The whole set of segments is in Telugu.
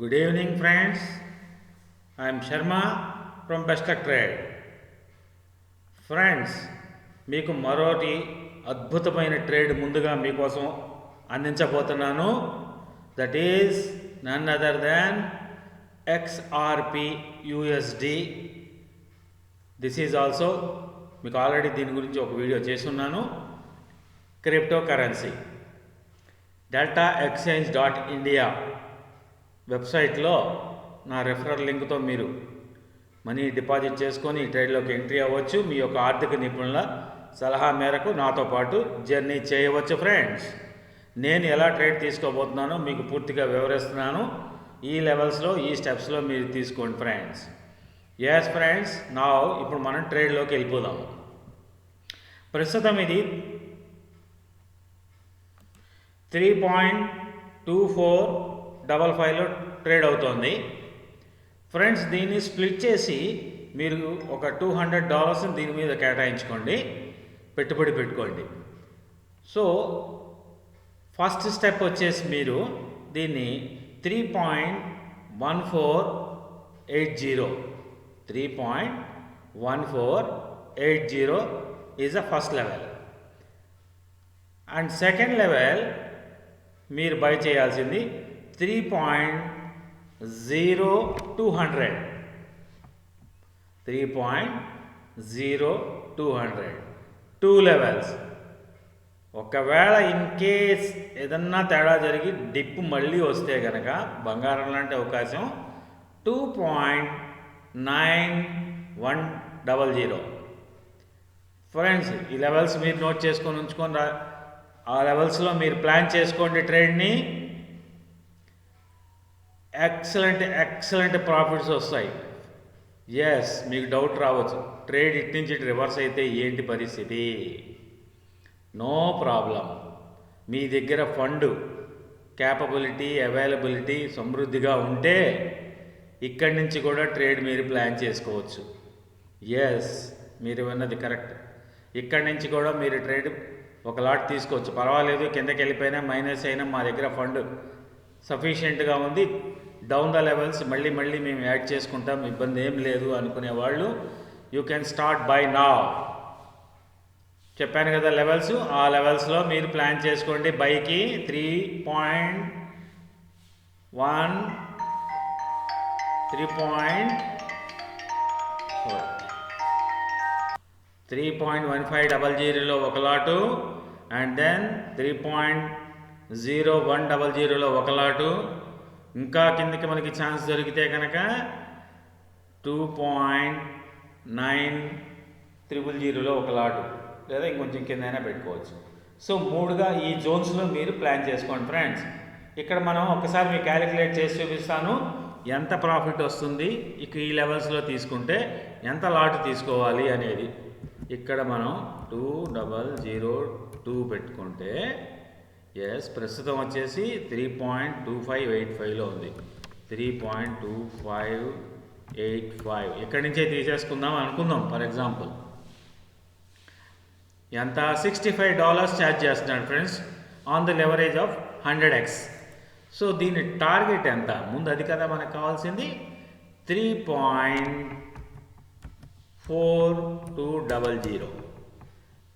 Good evening, friends. I am Sharma from Best Trade. Friends మీకు మరోటి అద్భుతమైన ట్రేడ్ ముందుగా మీకోసం అందించబోతున్నాను. That is none other than XRP USD this is also మీకు ఆల్రెడీ దీని గురించి ఒక వీడియో చేస్తున్నాను. Crypto currency delta exchange dot India వెబ్సైట్లో నా రెఫరల్ లింక్తో మీరు మనీ డిపాజిట్ చేసుకొని ఈ ట్రేడ్లోకి ఎంట్రీ అవ్వచ్చు. మీ యొక్క ఆర్థిక నిపుణుల సలహా మేరకు నాతో పాటు జర్నీ చేయవచ్చు ఫ్రెండ్స్. నేను ఎలా ట్రేడ్ తీసుకోబోతున్నానో మీకు పూర్తిగా వివరిస్తున్నాను. ఈ లెవెల్స్లో ఈ స్టెప్స్లో మీరు తీసుకోండి ఫ్రెండ్స్. ఎస్ ఫ్రెండ్స్ నా ఇప్పుడు మనం ట్రేడ్లోకి వెళ్ళిపోదాము ప్రస్తుతం ఇది three point two four double ఫైవ్లో ట్రేడ్ అవుతోంది. ఫ్రెండ్స్ దీన్ని స్ప్లిట్ చేసి మీరు ఒక టూ హండ్రెడ్ డాలర్స్ని దీని మీద కేటాయించుకోండి. పెట్టుబడి పెట్టుకోండి. సో ఫస్ట్ స్టెప్ వచ్చేసి మీరు దీన్ని three point one four eight zero three point one four eight zero is a first level. And second level మీరు బై చేయాల్సింది three point zero two hundred three point zero two hundred two levels ఒకవేళ ఇన్ కేస్ ఏదన్నా తేడా జరిగి డిప్ మళ్ళీ వస్తే కనుక బంగారం లాంటి అవకాశం two point nine one double zero friends ఈ లెవెల్స్ మీరు నోట్ చేసుకొని ఉంచుకొని రా ఆ లెవెల్స్లో మీరు ప్లాన్ చేసుకోండి ట్రేడ్ని ఎక్సలెంట్ ఎక్సలెంట్ ప్రాఫిట్స్ వస్తాయి. ఎస్ మీకు డౌట్ రావచ్చు. ట్రేడ్ ఇటు నుంచి ఇటు రివర్స్ అయితే ఏంటి పరిస్థితి? నో ప్రాబ్లం మీ దగ్గర ఫండ్ క్యాపబిలిటీ అవైలబిలిటీ సమృద్ధిగా ఉంటే ఇక్కడి నుంచి కూడా ట్రేడ్ మీరు ప్లాన్ చేసుకోవచ్చు. ఎస్ మీరు విన్నది కరెక్ట్ ఇక్కడి నుంచి కూడా మీరు ట్రేడ్ ఒక లాట్ తీసుకోవచ్చు. పర్వాలేదు కిందకి వెళ్ళిపోయినా మైనస్ అయినా మా దగ్గర ఫండ్ సఫిషియెంట్గా ఉంది. డౌన్ ద లెవెల్స్ మళ్ళీ మళ్ళీ మేము యాడ్ చేసుకుంటాం ఇబ్బంది ఏం లేదు అనుకునే వాళ్ళు యూ కెన్ స్టార్ట్ బై నా చెప్పాను కదా లెవెల్స్ ఆ లెవెల్స్లో మీరు ప్లాన్ చేసుకోండి. బైకి three point one three point three point one five double జీరోలో ఒక lot and then three point zero one double జీరోలో ఒక లాటు. ఇంకా కిందకి మనకి ఛాన్స్ దొరికితే కనుక టూ పాయింట్ నైన్ త్రిబుల్ జీరోలో ఒక లాటు లేదా ఇంకొంచెం కిందైనా పెట్టుకోవచ్చు. సో మూడుగా ఈ జోన్స్లో మీరు ప్లాన్ చేసుకోండి ఫ్రెండ్స్. ఇక్కడ మనం ఒకసారి మీకు క్యాలిక్యులేట్ చేసి చూపిస్తాను. ఎంత ప్రాఫిట్ వస్తుంది? ఇక ఈ లెవెల్స్లో తీసుకుంటే ఎంత లాట్ తీసుకోవాలి అనేది. ఇక్కడ మనం టూ డబల్ జీరో టూ పెట్టుకుంటే ఎస్ ప్రస్తుతం వచ్చేసి three point two five eight ఫైవ్లో ఉంది. Three point two five eight five ఇక్కడి నుంచే తీసేసుకుందాం అనుకుందాం ఫర్ ఎగ్జాంపుల్ ఎంత? సిక్స్టీ ఫైవ్ డాలర్స్ ఛార్జ్ చేస్తున్నాడు friends on the leverage of hundred X so దీని టార్గెట్ ఎంత? ముందు అది కదా మనకు కావాల్సింది. Three point four two double zero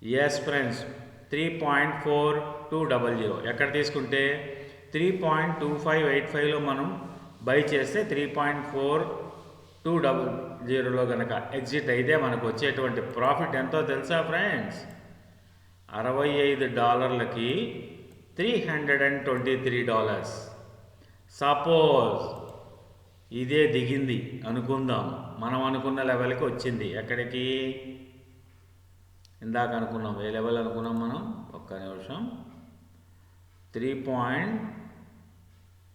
yes friends three point four two double zero ఎక్కడ తీసుకుంటే three point two five eight ఫైవ్లో మనం బై చేస్తే three point four two double జీరోలో కనుక ఎగ్జిట్ అయితే మనకు వచ్చేటువంటి ప్రాఫిట్ ఎంతో తెలుసా ఫ్రెండ్స్ అరవై ఐదు డాలర్లకి three hundred and twenty three dollars suppose ఇదే దిగింది అనుకుందాం. మనం అనుకున్న లెవెల్కి వచ్చింది. ఎక్కడికి? ఇందాక అనుకున్నాం ఏ లెవెల్ అనుకున్నాం మనం? ఒక్క నిమిషం. త్రీ పాయింట్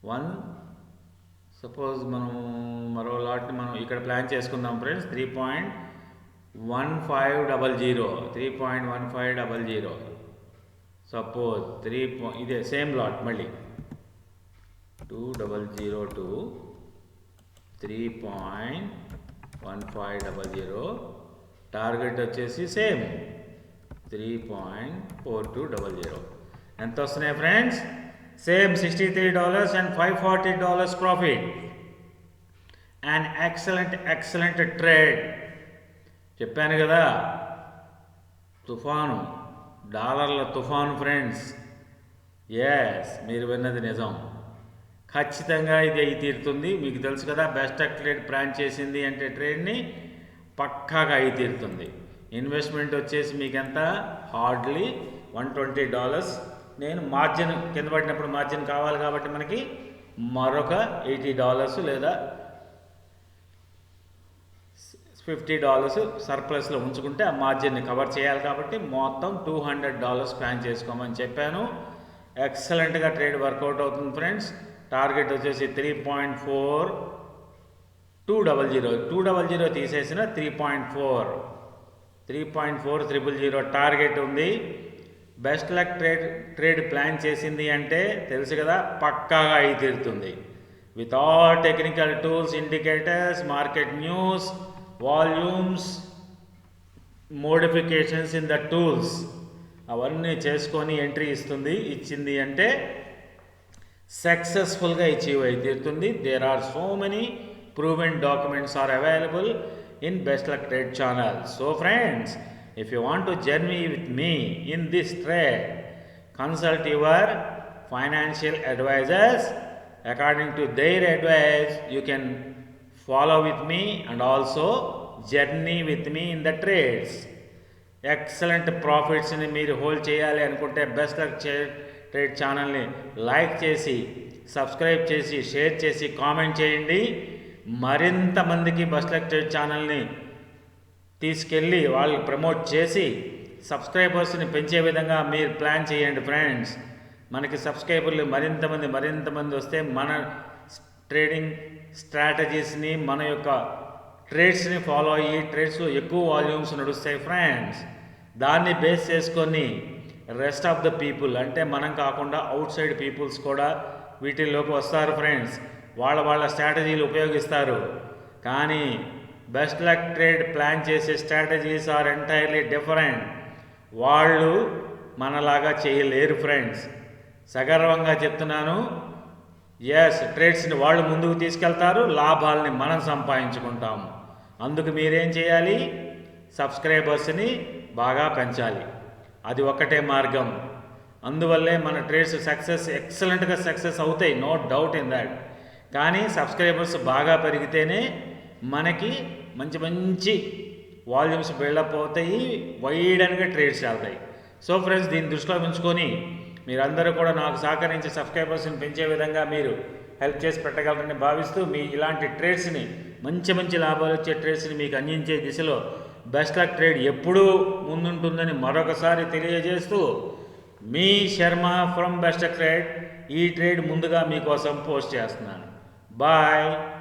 వన్ సపోజ్ మనం మరో లాట్ని మనం ఇక్కడ ప్లాన్ చేసుకుందాం friends three point one five double zero three point one five double zero suppose three point ఇదే సేమ్ లాట్ మళ్ళీ. Two double zero two three point one five double zero target వచ్చేసి same three point four two double zero ఎంత వస్తున్నాయి friends same sixty three dollars and five forty dollars profit and excellent excellent trade చెప్పాను కదా తుఫాను డాలర్ల తుఫాను ఫ్రెండ్స్ ఎస్ మీరు విన్నది నిజం. ఖచ్చితంగా ఇది అయి తీరుతుంది. మీకు తెలుసు కదా బెస్ట్ ట్రేడ్ ప్లాన్ చేసింది అంటే ట్రేడ్ని పక్కాగా అయి తీరుతుంది. ఇన్వెస్ట్మెంట్ వచ్చేసి మీకు ఎంత హార్డ్లీ వన్ ట్వంటీ డాలర్స్. నేను మార్జిన్ కింద పడినప్పుడు మార్జిన్ కావాలి కాబట్టి మనకి మరొక ఎయిటీ డాలర్స్ లేదా ఫిఫ్టీ డాలర్స్ సర్ప్లస్లో ఉంచుకుంటే ఆ మార్జిన్ని కవర్ చేయాలి కాబట్టి మొత్తం టూ హండ్రెడ్ డాలర్స్ ప్లాన్ చేసుకోమని చెప్పాను. ఎక్సలెంట్గా ట్రేడ్ వర్కౌట్ అవుతుంది ఫ్రెండ్స్. టార్గెట్ వచ్చేసి three point four two double zero two double zero తీసేసిన three point four. Three point four triple zero target ఉంది. Best luck trade trade plan చేసింది అంటే తెలుసు కదా పక్కాగా అయి తీరుతుంది. With all technical tools indicators market news volumes modifications in the tools అవన్నీ చేసుకొని ఎంట్రీ ఇస్తుంది. ఇచ్చింది అంటే సక్సెస్ఫుల్గా అచీవ్ అయి తీరుతుంది. There are so many proven documents are available in best luck trade channel so friends if you want to journey with me in this trade consult your financial advisers according to their advice you can follow with me and also journey with me in the trades excellent ప్రాఫిట్స్ని మీరు హోల్డ్ చేయాలి అనుకుంటే బెస్ట్ లక్ ట్రేడ్ ఛానల్ని లైక్ చేసి సబ్స్క్రైబ్ చేసి షేర్ చేసి కామెంట్ చేయండి. మరింత మందికి బస్ లెక్చర్ ఛానల్ని తీసుకెళ్ళి వాళ్ళు ప్రమోట్ చేసి సబ్స్క్రైబర్స్ని పెంచే విధంగా మీరు ప్లాన్ చేయండి ఫ్రెండ్స్. మనకి సబ్స్క్రైబర్లు మరింత మంది మరింత మంది వస్తే మన ట్రేడింగ్ స్ట్రాటజీస్ని మన యొక్క ట్రేడ్స్ని ఫాలో అయ్యి ట్రేడ్స్లో ఎక్కువ వాల్యూమ్స్ నడుస్తాయి ఫ్రెండ్స్. దాన్ని బేస్ చేసుకొని రెస్ట్ ఆఫ్ ద పీపుల్ అంటే మనం కాకుండా అవుట్ సైడ్ పీపుల్స్ కూడా వీటిల్లోకి వస్తారు ఫ్రెండ్స్. వాళ్ళ వాళ్ళ స్ట్రాటజీలు ఉపయోగిస్తారు. కానీ బెస్ట్ లక్ ట్రేడ్ ప్లాన్ చేసే స్ట్రాటజీస్ ఆర్ ఎంటైర్లీ డిఫరెంట్. వాళ్ళు మనలాగా చేయలేరు ఫ్రెండ్స్. సగర్వంగా చెప్తున్నాను. ఎస్ ట్రేడ్స్ని వాళ్ళు ముందుకు తీసుకెళ్తారు లాభాలని మనం సంపాదించుకుంటాము. అందుకు మీరేం చేయాలి? సబ్స్క్రైబర్స్ని బాగా పెంచాలి. అది ఒక్కటే మార్గం. అందువల్లే మన ట్రేడ్స్ సక్సెస్ ఎక్సలెంట్గా సక్సెస్ అవుతాయి. No doubt in that. కానీ సబ్స్క్రైబర్స్ బాగా పెరిగితేనే మనకి మంచి మంచి వాల్యూమ్స్ బిల్డప్ అవుతాయి వైడ్ అనగా ట్రేడ్స్ వెళ్తాయి సో ఫ్రెండ్స్ దీన్ని దృష్టిలో ఉంచుకొని మీరందరూ కూడా నాకు సహకరించి సబ్స్క్రైబర్స్ని పెంచే విధంగా మీరు హెల్ప్ చేసి పెట్టగలరని భావిస్తూ మీ ఇలాంటి ట్రేడ్స్ని మంచి మంచి లాభాలు వచ్చే ట్రేడ్స్ని మీకు అందించే దిశలో బెస్ట్ లక్ ట్రేడ్ ఎప్పుడూ ముందుంటుందని మరొకసారి తెలియజేస్తూ మీ శర్మ ఫ్రమ్ బెస్ట్ ట్రేడ్ ఈ ట్రేడ్ ముందుగా మీకోసం పోస్ట్ చేస్తున్నాను. Bye.